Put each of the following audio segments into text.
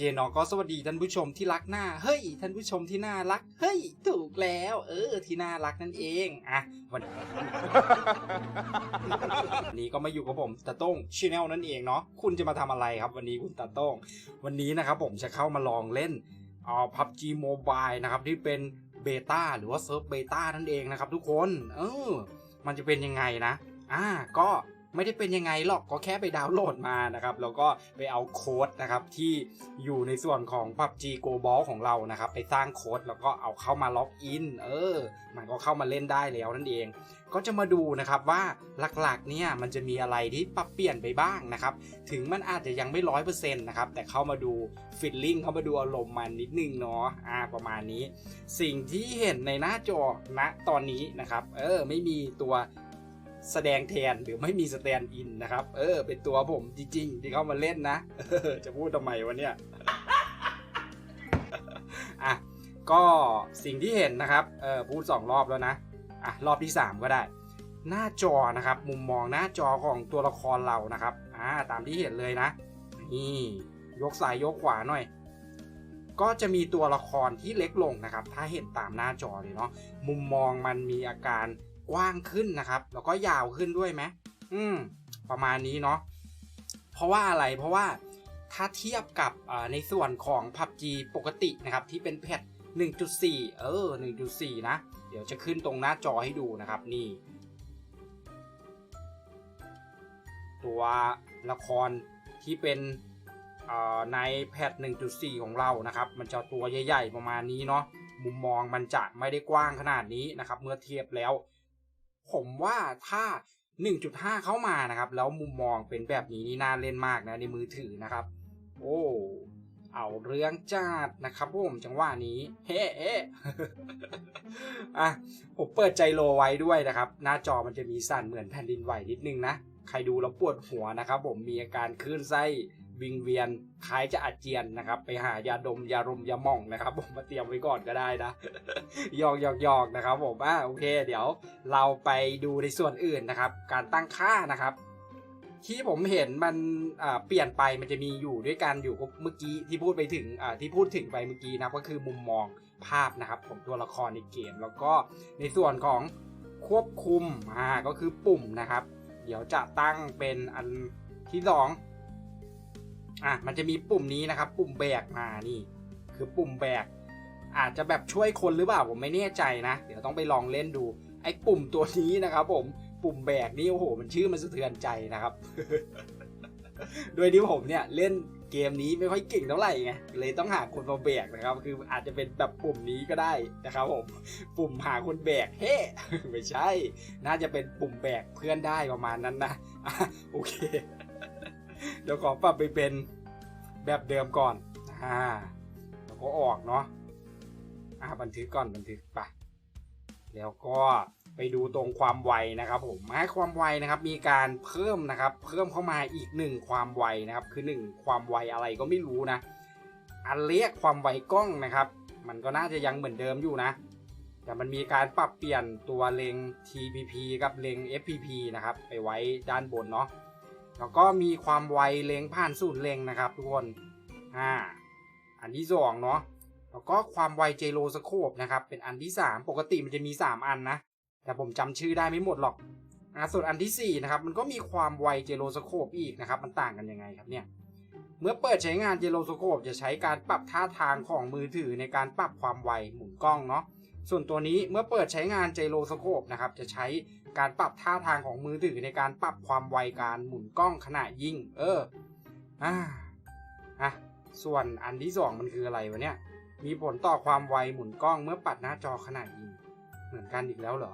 เคเนาะก็สวัสดีท่านผู้ชมที่รักหน้าเฮ้ยท่านผู้ชมที่น่ารักเฮ้ยถูกแล้ว เออที่น่ารักนั่นเองอะวันวันนี้ก็มาอยู่กับผมตาโต้งชแนลนั่นเองเนาะคุณจะมาทำอะไรครับ วันนี้คุณตาโต้งวันนี้นะครับผมจะเข้ามาลองเล่นเอาพับจีโมบายนะครับที่เป็นเบต้าหรือว่าเซิร์ฟเบต้านั่นเองนะครับทุกคนเออมันจะเป็นยังไงนะ อ่าก็ ไม่ได้เป็นยังไงหรอกก็แค่ไปดาวน์โหลดมานะครับ แล้วก็ไปเอาโค้ดนะครับที่อยู่ในส่วนของ PUBG Go Ball ของเรานะครับ ไปสร้างโค้ดแล้วก็เอาเข้ามาล็อกอินเออ มันก็เข้ามาเล่นได้แล้วนั่นเอง ก็จะมาดูนะครับว่าหลักๆเนี่ยมันจะมีอะไรที่ปรับเปลี่ยนไปบ้างนะครับ ถึงมันอาจจะยังไม่ร้อยเปอร์เซ็นต์นะครับแต่เข้ามาดูฟิลลิ่งเข้ามาดูอารมณ์มันนิดนึงเนาะอ่าประมาณนี้ สิ่งที่เห็นในหน้าจอณตอนนี้นะครับ เออไม่มีตัว แสดงแทนหรือไม่มีสแตนด์อินนะครับ เออ เป็นตัวผมจริงๆ ที่เข้ามาเล่นนะจะพูดทำไมวะเนี่ยอะก็สิ่งที่เห็นนะครับเออพูดสองรอบแล้วนะอะรอบที่สามก็ได้ หน้าจอนะครับ มุมมองหน้าจอของตัวละครเรานะครับอ่าตามที่เห็นเลยนะนี่ยกซ้ายยกขวาหน่อย ก็จะมีตัวละครที่เล็กลงนะครับ ถ้าเห็นตามหน้าจอเลยเนาะมุมมองมันมีอาการ กว้างขึ้นนะครับ แล้วก็ยาวขึ้นด้วยไหมอืม ประมาณนี้เนาะเพราะว่าอะไรเพราะว่าถ้าเทียบกับในส่วนของ PUBG ปกตินะครับ ที่เป็นแพท1.4 เออ 1.4 นะ เดี๋ยวจะขึ้นตรงหน้าจอให้ดูนะครับนี่ ตัวละครที่เป็นในแพท1.4 ของเรานะครับ มันจะตัวใหญ่ ๆ ประมาณนี้เนาะมุมมองมันจะไม่ได้กว้างขนาดนี้นะครับ เมื่อเทียบแล้ว ผมว่าถ้า 1.5 เข้ามานะครับ แล้วมุมมองเป็นแบบนี้นี่น่าเล่นมากนะในมือถือนะครับ โอ้เอาเรื่องจัดนะครับผมจังหวะนี้ เฮ้เฮ้อะผมเปิดใจโลไว้ด้วยนะครับ หน้าจอมันจะมีสั่นเหมือนแผ่นดินไหวนิดนึงนะ ใครดูแล้วปวดหัวนะครับ ผมมีอาการคลื่นไส้ วิงเวียนคล้ายจะอาเจียนนะครับ ไปหายาดมยารมยาหม่องนะครับ ผมมาเตรียมไว้ก่อนก็ได้นะหยอกหยอกหยอกนะครับ ผมอ่าโอเค เดี๋ยวเราไปดูในส่วนอื่นนะครับ การตั้งค่านะครับ ที่ผมเห็นมันเปลี่ยนไปมันจะมีอยู่ด้วยกันอยู่เมื่อกี้ที่พูดไปถึงที่พูดถึงไปเมื่อกี้นะก็คือมุมมองภาพนะครับของตัวละครในเกม แล้วก็ในส่วนของควบคุมอ่าก็คือปุ่มนะครับ เดี๋ยวจะตั้งเป็นอันที่สอง อะมันจะมีปุ่มนี้นะครับ ปุ่มแบกมานี่ คือปุ่มแบก อาจจะแบบช่วยคนหรือเปล่าผมไม่แน่ใจนะ เดี๋ยวต้องไปลองเล่นดูไอ้ปุ่มตัวนี้นะครับ ผมปุ่มแบกนี่โอ้โห มันชื่อมันสะเทือนใจนะครับ โดยที่ผมเนี่ยเล่นเกมนี้ไม่ค่อยเก่งเท่าไหร่ไงเลยต้องหาคนมาแบกนะครับ คืออาจจะเป็นแบบปุ่มนี้ก็ได้นะครับผมปุ่มหาคนแบกเฮ้ไม่ใช่ น่าจะเป็นปุ่มแบกเพื่อนได้ประมาณนั้นนะโอเค เดี๋ยวขอปรับไปเป็นแบบเดิมก่อนอ่าแล้วก็ออกเนาะอ่าบันทึกก่อนบันทึกไปแล้วก็ไปดูตรงความไวนะครับผมให้ความไวนะครับมีการเพิ่มนะครับเพิ่มเข้ามาอีกหนึ่งความไวนะครับคือหนึ่งความไวอะไรก็ไม่รู้นะ อันเรียกความไวกล้องนะครับ มันก็น่าจะยังเหมือนเดิมอยู่นะ แต่มันมีการปรับเปลี่ยนตัวเลง TPP กับเลง FPP นะครับไปไว้ด้านบนเนาะ แล้วก็มีความไวเล็งผ่านสูตรเล็งนะครับทุกคนอ่าอันที่สองเนาะแล้วก็ความไวเจโรสโคปนะครับเป็นอันที่สามปกติมันจะมีสามอันนะแต่ผมจำชื่อได้ไม่หมดหรอกอาส่วนอันที่สี่นะครับมันก็มีความไวเจโรสโคปอีกนะครับมันต่างกันยังไงครับเนี่ยเมื่อเปิดใช้งานเจโรสโคปจะใช้การปรับท่าทางของมือถือในการปรับความไวหมุนกล้องเนาะส่วนตัวนี้เมื่อเปิดใช้งานเจโรสโคปนะครับจะใช้ การปรับท่าทางของมือถือในการปรับความไวการหมุนกล้องขณะยิง เอออ่าอะส่วนอันที่สองมันคืออะไรวะเนี่ย มีผลต่อความไวหมุนกล้องเมื่อปัดหน้าจอขณะยิง เหมือนกันอีกแล้วเหรอ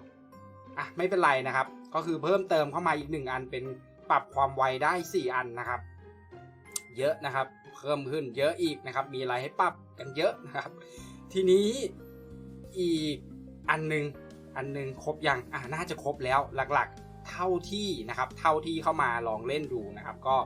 อะไม่เป็นไรนะครับ ก็คือเพิ่มเติมเข้ามาอีกหนึ่งอันเป็นปรับความไวได้สี่อันนะครับ เยอะนะครับ เพิ่มขึ้นเยอะอีกนะครับ มีอะไรให้ปรับกันเยอะนะครับ ทีนี้อีกอันหนึ่ง อันนึงครบยังอ่าน่าจะครบแล้วหลักๆ เท่าที่นะครับ เท่าที่เข้ามาลองเล่นดูนะครับ ก็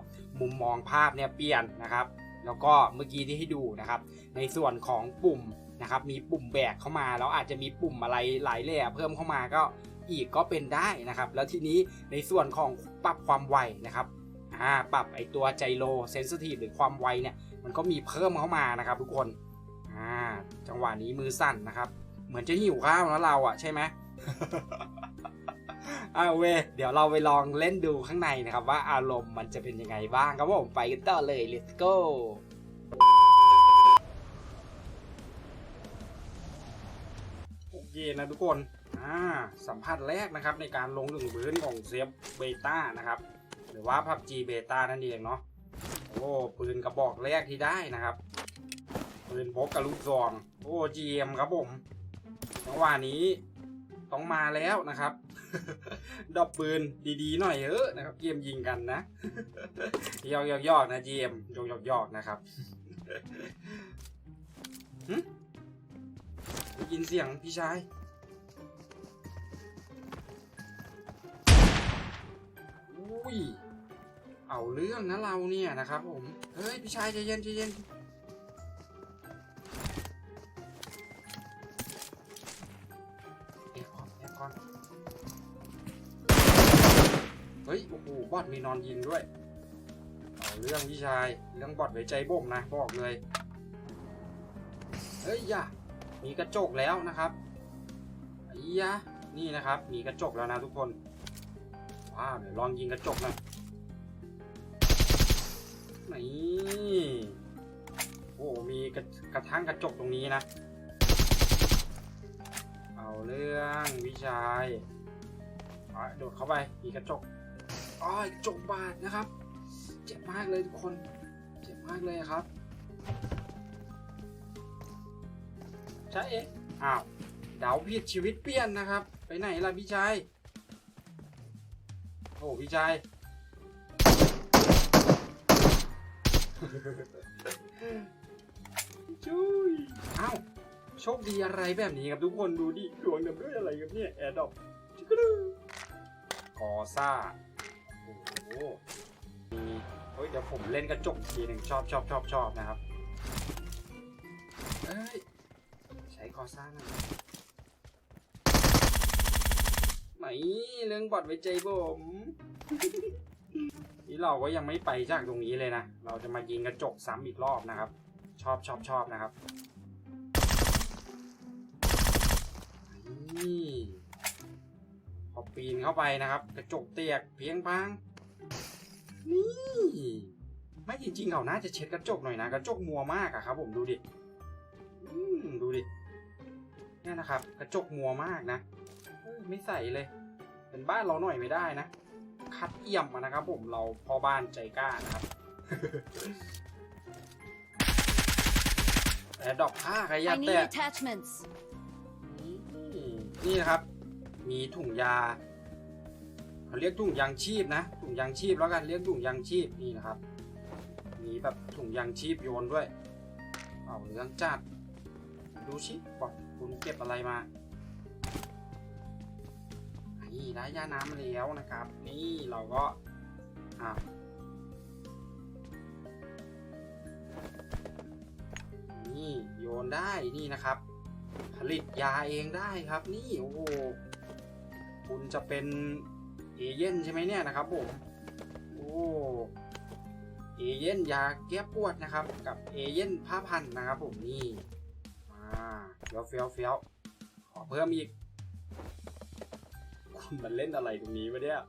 มุมมองภาพเนี่ยเปลี่ยนนะครับ แล้วก็เมื่อกี้ที่ให้ดูนะครับ ในส่วนของปุ่มนะครับ มีปุ่มแบกเข้ามาแล้วอาจจะมีปุ่มอะไรหลายแหล่เพิ่มเข้ามาก็อีกก็เป็นได้นะครับ แล้วทีนี้ในส่วนของปรับความไวนะครับอ่าปรับไอตัวไจโรเซนซิทีฟหรือความไวเนี่ยมันก็มีเพิ่มเข้ามานะครับ ทุกคนอ่าจังหวะนี้มือสั่นนะครับ เหมือนจะหิวข้าวแล้วเราอะใช่ไหม อาเวเดี๋ยวเราไปลองเล่นดูข้างในนะครับ ว่าอารมณ์มันจะเป็นยังไงบ้างครับผมไปกันต่อเลย let's go โอเคนะทุกคนอ่าสัมผัสแรกนะครับในการลงถึงพื้นของเซฟเบต้านะครับ หรือว่า PUBG เบต้านั่นเองเนาะโอ้ปืนกระบอกแรกที่ได้นะครับปืนพกกับลูกซองโอ้ GM ครับผมจังหวะนี้ ต้องมาแล้วนะครับดอกปืนดีๆหน่อยเออะนะครับเกมยิงกันนะยอกยอกยอกๆๆนะ GM ยอกยอกยอกๆนะครับหึได้ยินเสียงพี่ชายอุ้ยเอาเรื่องนะเราเนี่ยนะครับผม เฮ้ยพี่ชายใจเย็นใจเย็น อ้บอทมีนอนยิงด้วยเอาเรื่องพี่ชายเรื่องบอทไว้ใจบ่มนะบอกเลยเฮ้ยย่ามีกระจกแล้วนะครับไอ้ยะนี่นะครับ มีกระจกแล้วนะทุกคนว้าวเดี๋ยวลองยิงกระจกหน่อยนี่โอ้มีกระกระทั่งกระจกตรงนี้นะเอาเรื่องวิชายโดดเข้าไปมีกระจก อ้อยจกบาดนะครับ เจ็บมากเลยทุกคน เจ็บมากเลยครับใช่เอ๊ะอ้าวเดาผิดชีวิตเปลี่ยนนะครับ ไปไหนล่ะพี่ชายโอ้พี่ชายจุ้ยอ้าวโชคดีอะไรแบบนี้ครับทุกคนดูดิดวงเดิมด้วยอะไรครับเนี่ยแอร์ดอปจิกกระดูกอซ่า เฮ้ยเดี๋ยวผมเล่นกระจกอีกทีหนึ่งชอบชอบชอบชอบนะครับเอ้ยใช้กอซ่าหน่อยไหนเรื่องบอดไว้ใจผมนี่เราก็ยังไม่ไปจากตรงนี้เลยนะ เราจะมายิงกระจกซ้ำอีกรอบนะครับ ชอบชอบชอบนะครับนี่พอปีนเข้าไปนะครับ กระจกเตียกเพียงพัง นี่ ไม่จริงๆเขาน่าจะเช็ดกระจกหน่อยนะ กระจกมัวมากอะครับ ผมดูดิอืมดูดิเนี่ยนะครับ กระจกมัวมากนะเออไม่ใส่เลย เป็นบ้านเราหน่อยไม่ได้นะ คัดเอี่ยมอะนะครับ ผมเราพ่อบ้านใจกล้านะครับแต่ดอกผ้าใครยั I ด need แต่ attachments. นี่นี่นะครับ มีถุงยา เขาเรียกถุงยางชีพนะถุงยางชีพแล้วกันเรียกถุงยางชีพนี่นะครับมีแบบถุงยางชีพโยนด้วย เอาเรื่องจัดดูชิบอกคุณเก็บอะไรมานี่ได้ยาน้ำแล้วนะครับ นี่เราก็อะนี่โยนได้นี่นะครับ ผลิตยาเองได้ครับ นี่โอ้โหคุณจะเป็น เอเย่นใช่ไหมเนี่ยนะครับผม โอ้เอเย่นยาแก้ปวดนะครับ กับเอเย่นผ้าพันนะครับผมนี่อ่าเฟี้ยวเฟี้ยวเฟี้ยวขอเพิ่มอีกมันเล่นอะไรตรงนี้วะเนี่ย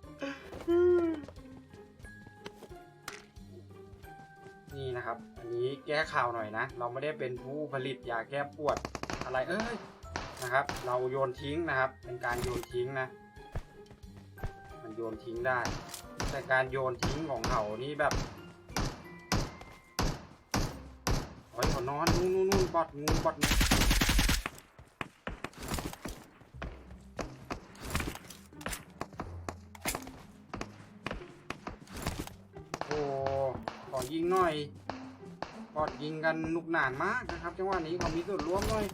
นี่นะครับ อันนี้แก้ข่าวหน่อยนะ เราไม่ได้เป็นผู้ผลิตยาแก้ปวดอะไรเอ้ยนะครับ เราโยนทิ้งนะครับ เป็นการโยนทิ้งนะ โยนทิ้งได้ แต่การโยนทิ้งของเขานี่แบบโอ้ยขานอนนู่นนู่นนู่นบอดงูบอดงูโอ้ขอยิงหน่อยบอดยิงกันหนุกหนานมากนะครับจังหวะนี้ขามีส่วนร่วมหน่อย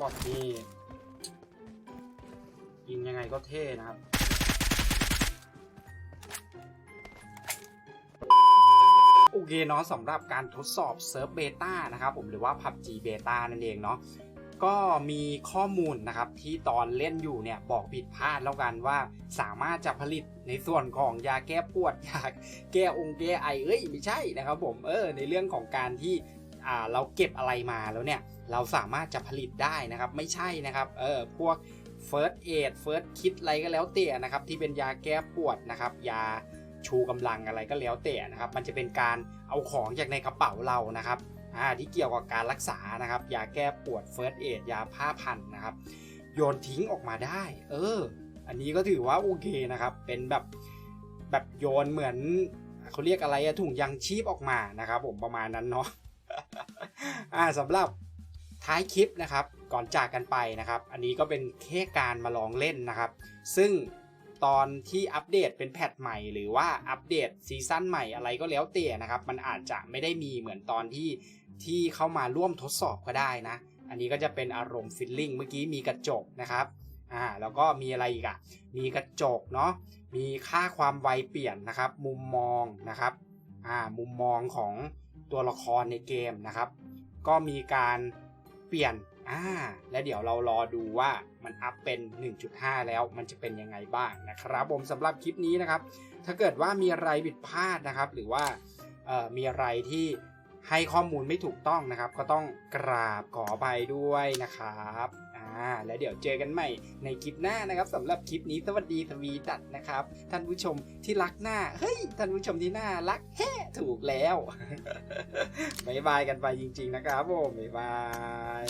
บอทนี่ยิงยังไงก็เท่นะครับ โอเคเนาะสำหรับการทดสอบเซิร์ฟเบต้านะครับผมหรือว่า PUBG Beta นั่นเองเนาะก็มีข้อมูลนะครับที่ตอนเล่นอยู่เนี่ยบอกผิดพลาดแล้วกันว่าสามารถจะผลิตในส่วนของยาแก้ปวดยาแก้องแก้ไอเอ้ยไม่ใช่นะครับผมเออในเรื่องของการที่ เราเก็บอะไรมาแล้วเนี่ยเราสามารถจะผลิตได้นะครับ ไม่ใช่นะครับเออพวก First Aid First Kit อะไรก็แล้วแต่นะครับ ที่เป็นยาแก้ปวดนะครับ ยาชูกำลังอะไรก็แล้วแต่นะครับ มันจะเป็นการเอาของจากในกระเป๋าเรานะครับอ่าที่เกี่ยวกับการรักษานะครับ ยาแก้ปวด First Aid ยาผ้าพันนะครับ โยนทิ้งออกมาได้ เออ อันนี้ก็ถือว่าโอเคนะครับ เป็นแบบแบบโยนเหมือนเขาเรียกอะไรอะถุงยังชีพออกมานะครับ ผมประมาณนั้นเนาะ อ่าสำหรับท้ายคลิปนะครับ ก่อนจากกันไปนะครับ อันนี้ก็เป็นแค่การมาลองเล่นนะครับ ซึ่งตอนที่อัปเดตเป็นแพทใหม่ หรือว่าอัปเดตซีซั่นใหม่อะไรก็แล้วแต่นะครับ มันอาจจะไม่ได้มีเหมือนตอนที่ที่เข้ามาร่วมทดสอบก็ได้นะ อันนี้ก็จะเป็นอารมณ์ฟิลลิ่งเมื่อกี้มีกระจกนะครับอ่าแล้วก็มีอะไรอีกอะมีกระจกเนาะมีค่าความไวเปลี่ยนนะครับ มุมมองนะครับอ่ามุมมองของ ตัวละครในเกมนะครับ ก็มีการเปลี่ยนอ่าและเดี๋ยวเรารอดูว่ามันอัพเป็น 1.5 แล้วมันจะเป็นยังไงบ้างนะครับผมสำหรับคลิปนี้นะครับ ถ้าเกิดว่ามีอะไรผิดพลาดนะครับ หรือว่ามีอะไรที่ให้ข้อมูลไม่ถูกต้องนะครับ ก็ต้องกราบขอไปด้วยนะครับ อ่าแล้วเดี๋ยวเจอกันใหม่ในคลิปหน้านะครับสำหรับคลิปนี้สวัสดีทวีดัดนะครับ ท่านผู้ชมที่รักหน้าเฮ้ยท่านผู้ชมที่น่ารักแฮ่ถูกแล้วบายบายกันไปจริง ๆ นะครับผมบายบาย